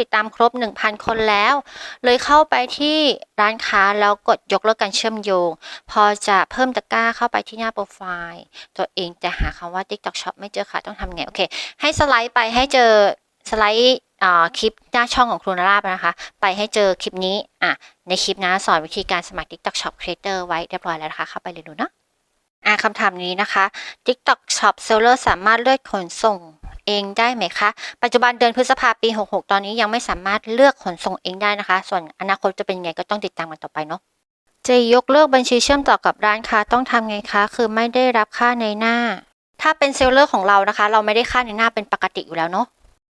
ติดตามครบ 1,000 คนแล้ว เลยเข้าไปที่ร้านค้าแล้วกดยกเลิกการเชื่อมโยง พอจะเพิ่มตะกร้าเข้าไปที่หน้าโปรไฟล์ ตัวเองจะหาคำว่า TikTok Shop ไม่เจอค่ะ ต้องทำไง โอเค ให้สไลด์ไปให้เจอสไลด์คลิปหน้าช่องของครูนาราบนะคะ ไปให้เจอคลิปนี้อะในคลิปนะสอนวิธีการสมัคร TikTok Shop Creator ไว้เรียบร้อยแล้วนะคะ เข้าไปเรียนรู้เนาะอะคำถามนี้นะคะ TikTok Shop Seller สามารถเลือกขนส่ง เองได้ไหมคะ ปัจจุบันเดือนพฤษภาปี 66 ตอนนี้ยังไม่สามารถเลือกขนส่งเองได้นะคะ ส่วนอนาคตจะเป็นยังไงก็ต้องติดตามกันต่อไปเนาะจะยกเลิกบัญชีเชื่อมต่อกับร้านค้าต้องทำไงคะ คือไม่ได้รับค่าในหน้า ถ้าเป็นเซลเลอร์ของเรานะคะ เราไม่ได้ค่าในหน้าเป็นปกติอยู่แล้วเนาะ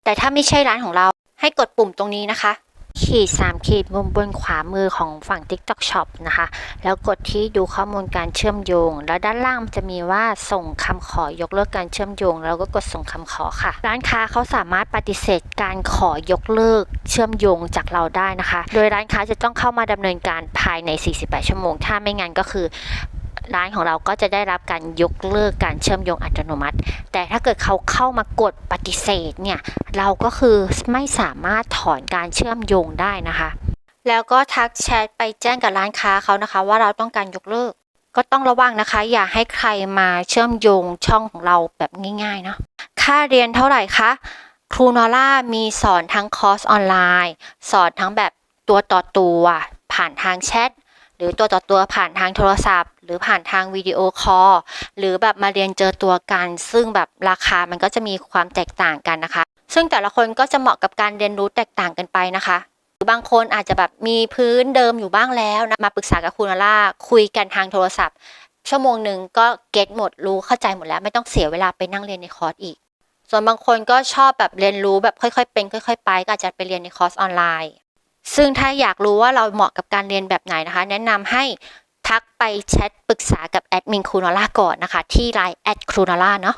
แต่ถ้าไม่ใช่ร้านของเราให้กดปุ่มตรงนี้นะคะ ขีด 3 ขีดมุมบนขวามือของฝั่ง TikTok Shop นะคะ แล้วกดที่ดูข้อมูลการเชื่อมโยง แล้วด้านล่างจะมีว่าส่งคำขอยกเลิกการเชื่อมโยง แล้วก็กดส่งคำขอค่ะ ร้านค้าเขาสามารถปฏิเสธการขอยกเลิกเชื่อมโยงจากเราได้นะคะ โดยร้านค้าจะต้องเข้ามาดำเนินการภายใน 48 ชั่วโมง ถ้าไม่งั้นก็คือ ร้านของเราก็จะได้รับการยกเลิกการเชื่อมโยงอัตโนมัติ แต่ถ้าเกิดเขาเข้ามากดปฏิเสธเนี่ยเราก็คือไม่สามารถถอนการเชื่อมโยงได้นะคะ แล้วก็ทักแชทไปแจ้งกับร้านค้าเขานะคะ ว่าเราต้องการยกเลิก ก็ต้องระวังนะคะ อย่าให้ใครมาเชื่อมโยงช่องของเราแบบง่ายๆเนาะค่าเรียนเท่าไหร่คะครูนอล่ามีสอนทั้งคอร์สออนไลน์ สอนทั้งแบบตัวต่อตัวผ่านทางแชท รือตัวต่อตัวผ่านทางโทรศัพท์ หรือผ่านทางวิดีโอคอลหรือแบบมาเรียนเจอตัวกัน ซึ่งแบบราคามันก็จะมีความแตกต่างกันนะคะ ซึ่งแต่ละคนก็จะเหมาะกับการเรียนรู้แตกต่างกันไปนะคะหรือบางคนอาจจะแบบมีพื้นเดิมอยู่บ้างแล้วนะมาปรึกษากับคุณล่าคุยกันทางโทรศัพท์ ชั่วโมงหนึ่งก็เก็ตหมดรู้เข้าใจหมดแล้ว ไม่ต้องเสียเวลาไปนั่งเรียนในคอร์สอีก ส่วนบางคนก็ชอบแบบเรียนรู้แบบค่อยๆเป็น ค่อย ๆ ไปก็อาจจะไปเรียนในคอร์สออนไลน์ ซึ่งถ้าอยากรู้ว่าเราเหมาะกับการเรียนแบบไหนนะคะ แนะนำให้ทักไปแชทปรึกษากับแอดมินครูนอล่าก่อนนะคะ ที่ไลน์แอดครูนอล่าเนาะ